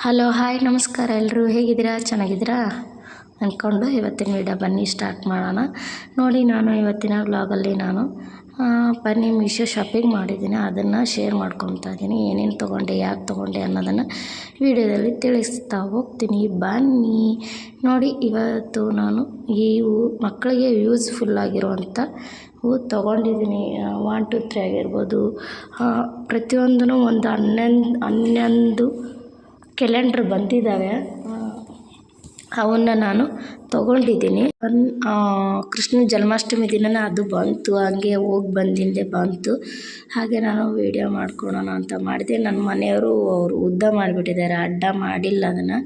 Hello, hi, ನಮಸ್ಕಾರ ಎಲ್ಲರೂ ಹೇಗಿದ್ದೀರಾ? ಚೆನ್ನಾಗಿದ್ದೀರಾ? ಅಂದ್ಕೊಂಡು ಇವತ್ತಿನ ವಿಡಿಯೋ ಬನ್ನಿ, ಸ್ಟಾರ್ಟ್ ಮಾಡೋಣ. ನೋಡಿ, ನಾನು ಇವತ್ತಿನ ವ್ಲಾಗಲ್ಲಿ ನಾನು ಬನ್ನಿ, ಮೀಶೋ ಶಾಪಿಂಗ್ ಮಾಡಿದ್ದೀನಿ. ಅದನ್ನು ಶೇರ್ ಮಾಡ್ಕೊತಾ ಇದ್ದೀನಿ. ಏನೇನು ತೊಗೊಂಡೆ, ಯಾಕೆ ತೊಗೊಂಡೆ ಅನ್ನೋದನ್ನು ವಿಡಿಯೋದಲ್ಲಿ ತಿಳಿಸ್ತಾ ಹೋಗ್ತೀನಿ. ಬನ್ನಿ. ನೋಡಿ, ಇವತ್ತು ನಾನು ಈ ಮಕ್ಕಳಿಗೆ ಯೂಸ್ಫುಲ್ ಆಗಿರುವಂಥ ಹೂ ತೊಗೊಂಡಿದ್ದೀನಿ. ಒನ್ ಟು ತ್ರೀ ಆಗಿರ್ಬೋದು. ಪ್ರತಿಯೊಂದೂ ಒಂದು ಹನ್ನೊಂದು ಹನ್ನೊಂದು ಕ್ಯಾಲೆಂಡ್ರ್ ಬಂದಿದ್ದಾವೆ. ಅವನ್ನ ನಾನು ತೊಗೊಂಡಿದ್ದೀನಿ. ಒನ್ ಕೃಷ್ಣ ಜನ್ಮಾಷ್ಟಮಿ ದಿನನೇ ಅದು ಬಂತು, ಹಂಗೆ ಹೋಗಿ ಬಂದಿಂದೆ ಬಂತು. ಹಾಗೆ ನಾನು ವೀಡಿಯೋ ಮಾಡ್ಕೊಳೋಣ ಅಂತ ಮಾಡಿದೆ. ನನ್ನ ಮನೆಯವರು ಅವರು ಉದ್ದ ಮಾಡಿಬಿಟ್ಟಿದ್ದಾರೆ, ಅಡ್ಡ ಮಾಡಿಲ್ಲ ಅದನ್ನು.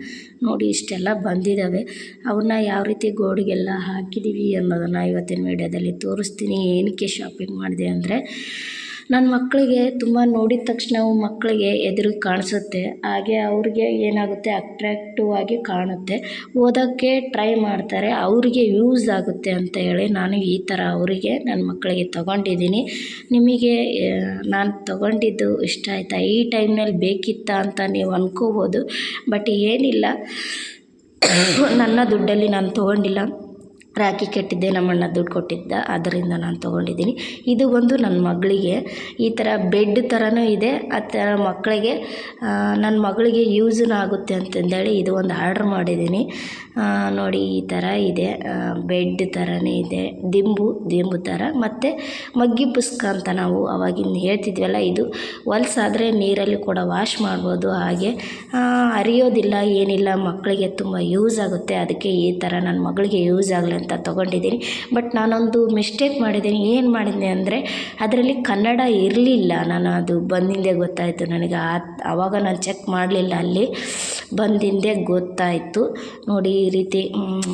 ನೋಡಿ ಇಷ್ಟೆಲ್ಲ ಬಂದಿದ್ದಾವೆ. ಅವನ್ನ ಯಾವ ರೀತಿ ಗೋಡೆಗೆಲ್ಲ ಹಾಕಿದ್ದೀವಿ ಅನ್ನೋದನ್ನು ಇವತ್ತಿನ ವೀಡಿಯೋದಲ್ಲಿ ತೋರಿಸ್ತೀನಿ. ಏನಕ್ಕೆ ಶಾಪಿಂಗ್ ಮಾಡಿದೆ ಅಂದರೆ ನನ್ನ ಮಕ್ಕಳಿಗೆ ತುಂಬ ನೋಡಿದ ತಕ್ಷಣ ಮಕ್ಕಳಿಗೆ ಎದುರು ಕಾಣಿಸುತ್ತೆ. ಹಾಗೆ ಅವ್ರಿಗೆ ಏನಾಗುತ್ತೆ ಅಟ್ರ್ಯಾಕ್ಟಿವ್ ಆಗಿ ಕಾಣುತ್ತೆ. ಓದೋಕ್ಕೆ ಟ್ರೈ ಮಾಡ್ತಾರೆ. ಅವರಿಗೆ ಯೂಸ್ ಆಗುತ್ತೆ ಅಂತ ಹೇಳಿ ನಾನು ಈ ಥರ ಅವರಿಗೆ ನನ್ನ ಮಕ್ಕಳಿಗೆ ತೊಗೊಂಡಿದ್ದೀನಿ. ನಿಮಗೆ ನಾನು ತೊಗೊಂಡಿದ್ದು ಇಷ್ಟ ಆಯಿತಾ? ಈ ಟೈಮ್ನಲ್ಲಿ ಬೇಕಿತ್ತಾ ಅಂತ ನೀವು ಅಂದ್ಕೋಬೋದು ಬಟ್ ಏನಿಲ್ಲ. ನನ್ನ ದುಡ್ಡಲ್ಲಿ ನಾನು ತೊಗೊಂಡಿಲ್ಲ. ರಾಖಿ ಕಟ್ಟಿದ್ದೆ, ನಮ್ಮಣ್ಣ ದುಡ್ಡು ಕೊಟ್ಟಿದ್ದ, ಅದರಿಂದ ನಾನು ತೊಗೊಂಡಿದ್ದೀನಿ. ಇದು ಒಂದು ನನ್ನ ಮಗಳಿಗೆ, ಈ ಥರ ಬೆಡ್ ಥರನೂ ಇದೆ, ಆ ಥರ ಮಕ್ಕಳಿಗೆ ನನ್ನ ಮಗಳಿಗೆ ಯೂಸೂ ಆಗುತ್ತೆ ಅಂತಂದೇಳಿ ಇದು ಒಂದು ಆರ್ಡ್ರ್ ಮಾಡಿದ್ದೀನಿ. ನೋಡಿ ಈ ಥರ ಇದೆ ಬೆಡ್ ಥರನೇ ಇದೆ, ದಿಂಬು ದಿಂಬು ಥರ ಮತ್ತು ಮಗ್ಗಿ ಪುಸ್ತಕ ಅಂತ ನಾವು ಅವಾಗಿನ ಹೇಳ್ತಿದ್ವಲ್ಲ, ಇದು ಹೊಲ್ಸಾದರೆ ನೀರಲ್ಲಿ ಕೂಡ ವಾಶ್ ಮಾಡ್ಬೋದು, ಹಾಗೆ ಅರಿಯೋದಿಲ್ಲ ಏನಿಲ್ಲ ಮಕ್ಕಳಿಗೆ ತುಂಬ ಯೂಸ್ ಆಗುತ್ತೆ, ಅದಕ್ಕೆ ಈ ಥರ ನನ್ನ ಮಗಳಿಗೆ ಯೂಸ್ ಆಗಲಿ ಅಂತ ತೊಗೊಂಡಿದ್ದೀನಿ. ಬಟ್ ನಾನೊಂದು ಮಿಸ್ಟೇಕ್ ಮಾಡಿದ್ದೀನಿ. ಏನು ಮಾಡಿದ್ದೆ ಅಂದರೆ, ಅದರಲ್ಲಿ ಕನ್ನಡ ಇರಲಿಲ್ಲ. ನಾನು ಅದು ಬಂದಿಂದೆ ಗೊತ್ತಾಯಿತು ನನಗೆ. ಆ ಆವಾಗ ನಾನು ಚೆಕ್ ಮಾಡಲಿಲ್ಲ ಅಲ್ಲಿ. ಬಂದಿಂದೆ ಗೊತ್ತಾಯಿತು. ನೋಡಿ ಈ ರೀತಿ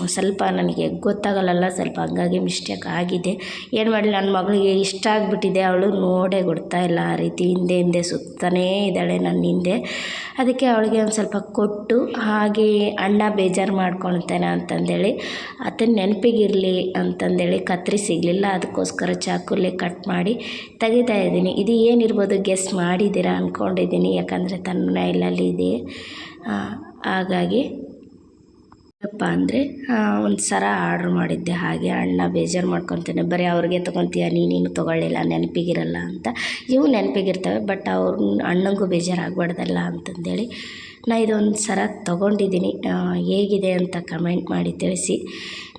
ಸ್ವಲ್ಪ ನನಗೆ ಗೊತ್ತಾಗಲ್ಲ ಸ್ವಲ್ಪ ಹಂಗಾಗಿ ಮಿಸ್ಟೇಕ್ ಆಗಿದೆ. ಏನು ಮಾಡಲಿ ನನ್ನ ಮಗಳಿಗೆ ಇಷ್ಟ ಆಗಿಬಿಟ್ಟಿದೆ. ಅವಳು ನೋಡೇ ಕೊಡ್ತಾ ಇಲ್ಲ. ಆ ರೀತಿ ಹಿಂದೆ ಹಿಂದೆ ಸುತ್ತಾನೇ ಇದ್ದಾಳೆ ನನ್ನ ಹಿಂದೆ. ಅದಕ್ಕೆ ಅವಳಿಗೆ ಒಂದು ಸ್ವಲ್ಪ ಕೊಟ್ಟು, ಹಾಗೆ ಅಣ್ಣ ಬೇಜಾರು ಮಾಡ್ಕೊಳ್ತಾನೆ ಅಂತಂದೇಳಿ ಅದನ್ನ ನೆನಪಿಗಿರಲಿ ಅಂತಂದೇಳಿ ಕತ್ತರಿ ಸಿಗಲಿಲ್ಲ, ಅದಕ್ಕೋಸ್ಕರ ಚಾಕುಲಿ ಕಟ್ ಮಾಡಿ ತೆಗಿತಾ ಇದ್ದೀನಿ. ಇದು ಏನಿರ್ಬೋದು ಗೆಸ್ ಮಾಡಿದ್ದೀರಾ ಅಂದ್ಕೊಂಡಿದ್ದೀನಿ ಯಾಕಂದರೆ ತನ್ನ ಇಲ್ಲಲ್ಲಿ ಇದೆ. ಹಾಗಾಗಿ ಏನಪ್ಪ ಅಂದರೆ ಒಂದು ಸರ ಆರ್ಡ್ರ್ ಮಾಡಿದ್ದೆ ಹಾಗೆ, ಅಣ್ಣ ಬೇಜಾರು ಮಾಡ್ಕೊತಾನೆ, ಬರೀ ಅವ್ರಿಗೆ ತೊಗೊತೀಯ, ನೀನೇನು ತೊಗೊಳ್ಳಿಲ್ಲ, ನೆನಪಿಗಿರಲ್ಲ ಅಂತ. ಇವು ನೆನಪಿಗಿರ್ತವೆ ಬಟ್ ಅವ್ರ ಅಣ್ಣಂಗೂ ಬೇಜಾರು ಆಗಬಾರ್ದಲ್ಲ ಅಂತಂದೇಳಿ ನಾ ಇದೊಂದು ಸರ ತೊಗೊಂಡಿದ್ದೀನಿ ಹೇಗಿದೆ ಅಂತ ಕಮೆಂಟ್ ಮಾಡಿ ತಿಳಿಸಿ.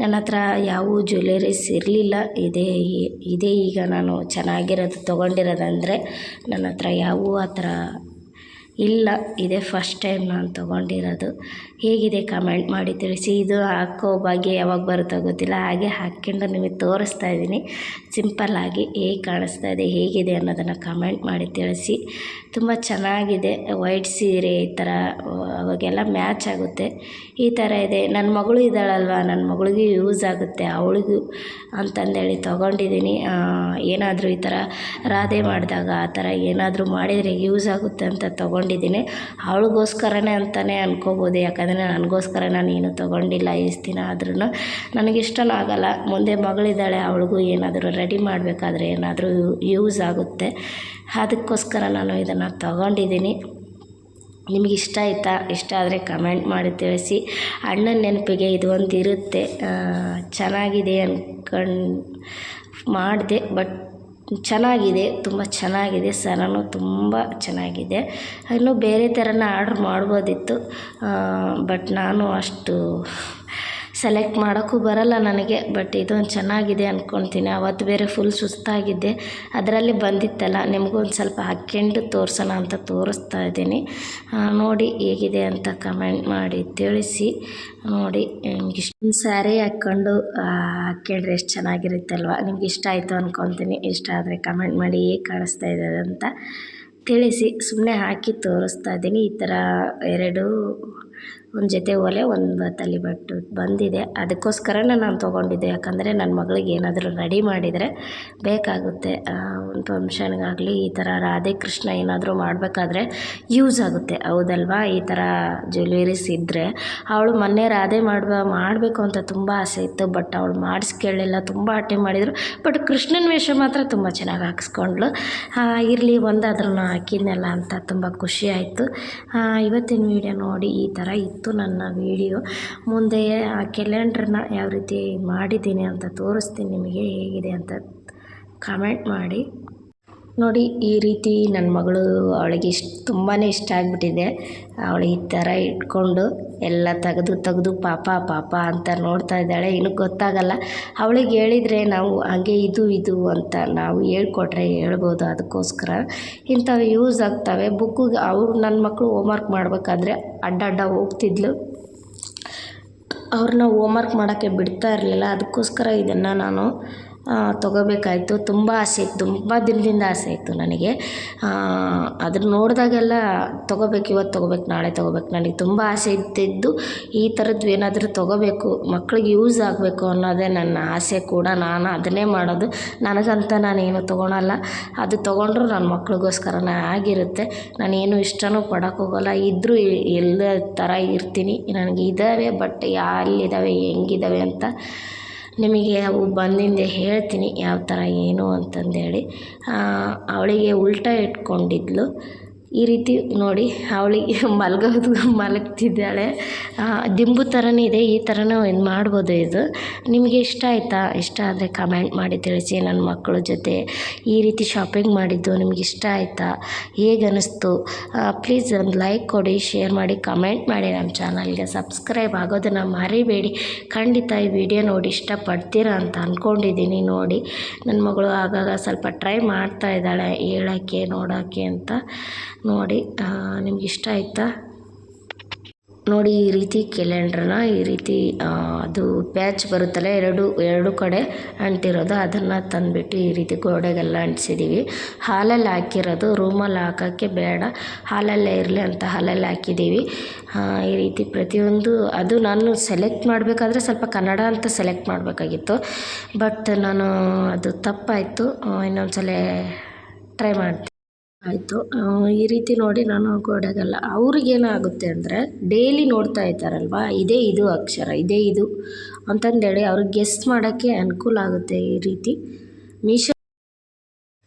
ನನ್ನ ಹತ್ರ ಯಾವ ಜ್ಯುವೆಲರೀಸ್ ಇರಲಿಲ್ಲ. ಇದೇ ಇದೇ ಈಗ ನಾನು ಚೆನ್ನಾಗಿರೋದು ತೊಗೊಂಡಿರೋದಂದರೆ ನನ್ನ ಹತ್ರ ಯಾವೂ ಆ ಥರ ಇಲ್ಲ. ಇದೇ ಫಸ್ಟ್ ಟೈಮ್ ನಾನು ತೊಗೊಂಡಿರೋದು. ಹೇಗಿದೆ ಕಮೆಂಟ್ ಮಾಡಿ ತಿಳಿಸಿ. ಇದು ಹಾಕೋ ಬಗ್ಗೆ ಯಾವಾಗ ಬರುತ್ತೋ ಗೊತ್ತಿಲ್ಲ. ಹಾಗೆ ಹಾಕ್ಕೊಂಡು ನಿಮಗೆ ತೋರಿಸ್ತಾ ಇದ್ದೀನಿ. ಸಿಂಪಲ್ಲಾಗಿ ಹೇಗೆ ಕಾಣಿಸ್ತಾ ಇದೆ, ಹೇಗಿದೆ ಅನ್ನೋದನ್ನು ಕಮೆಂಟ್ ಮಾಡಿ ತಿಳಿಸಿ. ತುಂಬ ಚೆನ್ನಾಗಿದೆ. ವೈಟ್ ಸೀರೆ ಈ ಥರ, ಅವಾಗೆಲ್ಲ ಮ್ಯಾಚ್ ಆಗುತ್ತೆ. ಈ ಥರ ಇದೆ. ನನ್ನ ಮಗಳು ಇದ್ದಾಳಲ್ವ? ನನ್ನ ಮಗಳಿಗೂ ಯೂಸ್ ಆಗುತ್ತೆ. ಅವಳಿಗೂ ಅಂತಂದೇಳಿ ತೊಗೊಂಡಿದ್ದೀನಿ. ಏನಾದರೂ ಈ ಥರ ರಾಧೆ ಮಾಡಿದಾಗ ಆ ಥರ ಏನಾದರೂ ಮಾಡಿದರೆ ಯೂಸ್ ಆಗುತ್ತೆ ಅಂತ ತೊಗೊಂಡಿದ್ದೀನಿ. ಅವಳಿಗೋಸ್ಕರನೇ ಅಂತಲೇ ಅನ್ಕೋಬೋದು. ಯಾಕಂದರೆ ನನಗೋಸ್ಕರ ನಾನು ಏನು ತೊಗೊಂಡಿಲ್ಲ ಎಷ್ಟು ದಿನ ಆದ್ರೂ ನನಗೆ ಇಷ್ಟವೂ ಆಗಲ್ಲ ಮುಂದೆ ಮಗಳಿದ್ದಾಳೆ, ಅವಳಿಗೂ ಏನಾದರೂ ರೆಡಿ ಮಾಡಬೇಕಾದ್ರೆ ಏನಾದರೂ ಯೂಸ್ ಆಗುತ್ತೆ. ಅದಕ್ಕೋಸ್ಕರ ನಾನು ಇದನ್ನು ತೊಗೊಂಡಿದ್ದೀನಿ. ನಿಮಗೆ ಇಷ್ಟ ಆಯ್ತಾ? ಇಷ್ಟ ಆದರೆ ಕಮೆಂಟ್ ಮಾಡಿ ತಿಳಿಸಿ. ಅಣ್ಣನ ನೆನಪಿಗೆ ಇದು ಒಂದು ಇರುತ್ತೆ. ಚೆನ್ನಾಗಿದೆ ಅನ್ಕೊಂಡು ಮಾಡಿದೆ ಬಟ್ ಚೆನ್ನಾಗಿದೆ ತುಂಬ ಚೆನ್ನಾಗಿದೆ ಸರನು ತುಂಬ ಚೆನ್ನಾಗಿದೆ. ಇನ್ನು ಬೇರೆ ಥರನ ಆರ್ಡ್ರ್ ಮಾಡ್ಬೋದಿತ್ತು. ಬಟ್ ನಾನು ಅಷ್ಟು ಸೆಲೆಕ್ಟ್ ಮಾಡೋಕ್ಕೂ ಬರಲ್ಲ ನನಗೆ ಬಟ್ ಇದೊಂದು ಚೆನ್ನಾಗಿದೆ ಅಂದ್ಕೊಳ್ತೀನಿ ಅವತ್ತು ಬೇರೆ ಫುಲ್ ಸುಸ್ತಾಗಿದ್ದೆ ಅದರಲ್ಲಿ ಬಂದಿತ್ತಲ್ಲ ನಿಮಗೂ ಒಂದು ಸ್ವಲ್ಪ ಹಾಕ್ಕೊಂಡು ತೋರಿಸೋಣ ಅಂತ ತೋರಿಸ್ತಾ ಇದ್ದೀನಿ. ನೋಡಿ ಹೇಗಿದೆ ಅಂತ ಕಮೆಂಟ್ ಮಾಡಿ ತಿಳಿಸಿ. ನೋಡಿ, ನಿಮ್ಗೆ ಇಷ್ಟ ಸ್ಯಾರಿ ಹಾಕ್ಕೊಂಡು ಹಾಕ್ಕೊಂಡ್ರೆ ಎಷ್ಟು ಚೆನ್ನಾಗಿರುತ್ತಲ್ವ? ನಿಮ್ಗೆ ಇಷ್ಟ ಆಯಿತು ಅಂದ್ಕೊತೀನಿ ಇಷ್ಟ ಆದರೆ ಕಮೆಂಟ್ ಮಾಡಿ ಹೇಗೆ ಕಾಣಿಸ್ತಾ ಇದೆ ಅಂತ ತಿಳಿಸಿ. ಸುಮ್ಮನೆ ಹಾಕಿ ತೋರಿಸ್ತಾ ಇದ್ದೀನಿ. ಈ ಥರ ಎರಡು ಒಂದು ಜೊತೆ ಒಲೆ, ಒಂದು ತಲೆ ಬಟ್ಟು ಬಂದಿದೆ. ಅದಕ್ಕೋಸ್ಕರನೇ ನಾನು ತೊಗೊಂಡಿದ್ದೆ. ಯಾಕಂದರೆ ನನ್ನ ಮಗಳಿಗೆ ಏನಾದರೂ ರೆಡಿ ಮಾಡಿದರೆ ಬೇಕಾಗುತ್ತೆ. ಒಂದು ಫಂಕ್ಷನ್ಗಾಗಲಿ, ಈ ಥರ ರಾಧೆ ಕೃಷ್ಣ ಏನಾದರೂ ಮಾಡಬೇಕಾದ್ರೆ ಯೂಸ್ ಆಗುತ್ತೆ. ಹೌದಲ್ವಾ? ಈ ಥರ ಜ್ಯುವೆಲರೀಸ್ ಇದ್ದರೆ ಅವಳು ಮೊನ್ನೆ ರಾಧೆ ಮಾಡುವ, ಮಾಡಬೇಕು ಅಂತ ತುಂಬ ಆಸೆ ಇತ್ತು. ಬಟ್ ಅವಳು ಮಾಡಿಸ್ಕೇಳಲಿಲ್ಲ ತುಂಬ ಅಟೆ ಮಾಡಿದರು. ಬಟ್ ಕೃಷ್ಣನ ವೇಷ ಮಾತ್ರ ತುಂಬ ಚೆನ್ನಾಗಿ ಹಾಕ್ಸ್ಕೊಂಡ್ಳು. ಇರಲಿ ಒಂದಾದ್ರೂ ಹಾಕಿದ್ನಲ್ಲ ಅಂತ ತುಂಬ ಖುಷಿ ಆಯಿತು. ಇವತ್ತಿನ ವೀಡಿಯೋ ನೋಡಿ ಈ ಥರ ಇತ್ತು ನನ್ನ ವೀಡಿಯೋ. ಮುಂದೆ ಆ ಕ್ಯಾಲೆಂಡ್ರನ್ನ ಯಾವ ರೀತಿ ಮಾಡಿದ್ದೀನಿ ಅಂತ ತೋರಿಸ್ತೀನಿ ನಿಮಗೆ ಹೇಗಿದೆ ಅಂತ ಕಮೆಂಟ್ ಮಾಡಿ. ನೋಡಿ, ಈ ರೀತಿ ನನ್ನ ಮಗಳು ಅವಳಿಗೆ ಇಷ್ಟ ತುಂಬಾ ಇಷ್ಟ ಆಗಿಬಿಟ್ಟಿದೆ. ಅವಳು ಈ ಥರ ಇಟ್ಕೊಂಡು ಎಲ್ಲ ತೆಗೆದು ತೆಗೆದು, ಪಾಪ ಪಾಪ ಅಂತ ನೋಡ್ತಾ ಇದ್ದಾಳೆ. ಇನ್ನು ಗೊತ್ತಾಗಲ್ಲ. ಅವಳಿಗೆ ಹೇಳಿದರೆ ನಾವು ಹಾಗೆ ಇದು ಇದು ಅಂತ ನಾವು ಹೇಳ್ಕೊಟ್ರೆ ಹೇಳ್ಬೋದು ಅದಕ್ಕೋಸ್ಕರ. ಇಂಥವು ಯೂಸ್ ಆಗ್ತವೆ. ಬುಕ್ಕಿಗೆ ಅವರು ನನ್ನ ಮಕ್ಕಳು ಹೋಮ್ವರ್ಕ್ ಮಾಡಬೇಕಾದ್ರೆ ಅಡ್ಡ ಅಡ್ಡ ಹೋಗ್ತಿದ್ಲು. ಅವ್ರನ್ನ ಹೋಮ್ವರ್ಕ್ ಮಾಡೋಕ್ಕೆ ಬಿಡ್ತಾ ಇರಲಿಲ್ಲ. ಅದಕ್ಕೋಸ್ಕರ ಇದನ್ನು ನಾನು ತೊಗೋಬೇಕಾಯ್ತು. ತುಂಬ ಆಸೆ ಇತ್ತು. ತುಂಬ ದಿನದಿಂದ ಆಸೆ ಇತ್ತು ನನಗೆ. ಅದನ್ನು ನೋಡಿದಾಗೆಲ್ಲ ತೊಗೋಬೇಕು ಇವತ್ತು ತೊಗೋಬೇಕು, ನಾಳೆ ತೊಗೋಬೇಕು. ನನಗೆ ತುಂಬ ಆಸೆ ಇದ್ದಿದ್ದು ಈ ಥರದ್ದು ಏನಾದರೂ ತೊಗೋಬೇಕು, ಮಕ್ಳಿಗೆ ಯೂಸ್ ಆಗಬೇಕು ಅನ್ನೋದೇ ನನ್ನ ಆಸೆ ಕೂಡ. ನಾನು ಅದನ್ನೇ ಮಾಡೋದು. ನನಗಂತ ನಾನೇನು ತೊಗೊಳಲ್ಲ. ಅದು ತೊಗೊಂಡ್ರೂ ನನ್ನ ಮಕ್ಳಿಗೋಸ್ಕರನೇ ಆಗಿರುತ್ತೆ. ನಾನೇನು ಇಷ್ಟನೂ ಪಡೋಕೆ ಹೋಗಲ್ಲ. ಇದ್ದರೂ ಎಲ್ಲ ಥರ ಇರ್ತೀನಿ. ನನಗೆ ಇದ್ದಾವೆ ಬಟ್ ಎಲ್ಲಿದ್ದಾವೆ ಹೆಂಗಿದ್ದಾವೆ ಅಂತ ನಿಮಗೆ ಅವು ಬಂದಿಂದೆ ಹೇಳ್ತೀನಿ ಯಾವ ಥರ ಏನು ಅಂತಂದೇಳಿ. ಅವಳಿಗೆ ಉಲ್ಟಾ ಇಟ್ಕೊಂಡಿದ್ಲು. ಈ ರೀತಿ ನೋಡಿ ಅವಳಿಗೆ ಮಲಗೋದು, ಮಲಗ್ತಿದ್ದಾಳೆ. ದಿಂಬು ಥರನೇ ಇದೆ, ಈ ಥರನೂ ಇದು ಮಾಡ್ಬೋದು ಇದು. ನಿಮಗೆ ಇಷ್ಟ ಆಯಿತಾ? ಇಷ್ಟ ಆದರೆ ಕಮೆಂಟ್ ಮಾಡಿ ತಿಳಿಸಿ ನನ್ನ ಮಕ್ಕಳ ಜೊತೆ. ಈ ರೀತಿ ಶಾಪಿಂಗ್ ಮಾಡಿದ್ದು ನಿಮ್ಗೆ ಇಷ್ಟ ಆಯಿತಾ? ಹೇಗೆ ಅನ್ನಿಸ್ತು ಪ್ಲೀಸ್ ಒಂದು ಲೈಕ್ ಕೊಡಿ ಶೇರ್ ಮಾಡಿ ಕಮೆಂಟ್ ಮಾಡಿ ನಮ್ಮ ಚಾನಲ್ಗೆ ಸಬ್ಸ್ಕ್ರೈಬ್ ಆಗೋದನ್ನು ಮರಿಬೇಡಿ. ಖಂಡಿತ ಈ ವಿಡಿಯೋ ನೋಡಿ ಇಷ್ಟಪಡ್ತೀರಾ ಅಂತ ಅಂದ್ಕೊಂಡಿದ್ದೀನಿ ನೋಡಿ. ನನ್ನ ಮಗಳು ಆಗಾಗ ಸ್ವಲ್ಪ ಟ್ರೈ ಮಾಡ್ತಾ ಇದ್ದಾಳೆ, ಹೇಳೋಕ್ಕೆ, ನೋಡೋಕ್ಕೆ ಅಂತ. ನೋಡಿ ನಿಮ್ಗೆ ಇಷ್ಟ ಆಯಿತಾ? ನೋಡಿ, ಈ ರೀತಿ ಕ್ಯಾಲೆಂಡ್ರನ್ನ ಈ ರೀತಿ ಅದು ಪ್ಯಾಚ್ ಬರುತ್ತಲ್ಲ, ಎರಡು ಎರಡು ಕಡೆ ಅಂಟಿರೋದು, ಅದನ್ನು ತಂದುಬಿಟ್ಟು ಈ ರೀತಿ ಗೋಡೆಗೆಲ್ಲ ಅಂಟಿಸಿದ್ದೀವಿ ಹಾಲಲ್ಲಿ ಹಾಕಿರೋದು, ರೂಮಲ್ಲಿ ಹಾಕೋಕ್ಕೆ ಬೇಡ. ಹಾಲಲ್ಲೇ ಇರಲಿ ಅಂತ ಹಾಲಲ್ಲಿ ಹಾಕಿದ್ದೀವಿ ಈ ರೀತಿ ಪ್ರತಿಯೊಂದು, ಅದು ನಾನು ಸೆಲೆಕ್ಟ್ ಮಾಡಬೇಕಾದ್ರೆ ಸ್ವಲ್ಪ ಕನ್ನಡ ಅಂತ ಸೆಲೆಕ್ಟ್ ಮಾಡಬೇಕಾಗಿತ್ತು. ಬಟ್ ನಾನು, ಅದು ತಪ್ಪಾಯಿತು. ಇನ್ನೊಂದು ಸಲ ಟ್ರೈ ಮಾಡ್ತೀನಿ. ಆಯಿತು. ಈ ರೀತಿ ನೋಡಿ ನಾನು ಗೋಡೆಗೆಲ್ಲ ಅವ್ರಿಗೇನಾಗುತ್ತೆ ಅಂದರೆ ಡೈಲಿ ನೋಡ್ತಾ ಇದ್ದಾರಲ್ವಾ? ಇದೇ ಇದು ಅಕ್ಷರ, ಇದೇ ಇದು ಅಂತಂದೇಳಿ ಅವ್ರಿಗೆ ಗೆಸ್ ಮಾಡೋಕ್ಕೆ ಅನುಕೂಲ ಆಗುತ್ತೆ ಈ ರೀತಿ. ಮೀಶೋ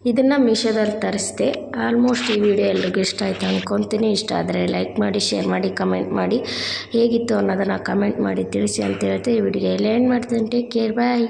ಇದನ್ನು ಮೀಶೋದಲ್ಲಿ ತರಿಸ್ದೆ. ಆಲ್ಮೋಸ್ಟ್ ಈ ವಿಡಿಯೋ ಎಲ್ರಿಗೂ ಇಷ್ಟ ಆಯಿತು ಅಂದ್ಕೊತೀನಿ ಇಷ್ಟ ಆದರೆ ಲೈಕ್ ಮಾಡಿ ಶೇರ್ ಮಾಡಿ ಕಮೆಂಟ್ ಮಾಡಿ. ಹೇಗಿತ್ತು ಅನ್ನೋದನ್ನು ಕಮೆಂಟ್ ಮಾಡಿ ತಿಳಿಸಿ ಅಂತ ಹೇಳ್ತಾ ಈ ವಿಡಿಯೋ ಎಲ್ಲ ಏನು ಮಾಡ್ತೀನಿ. Take care bye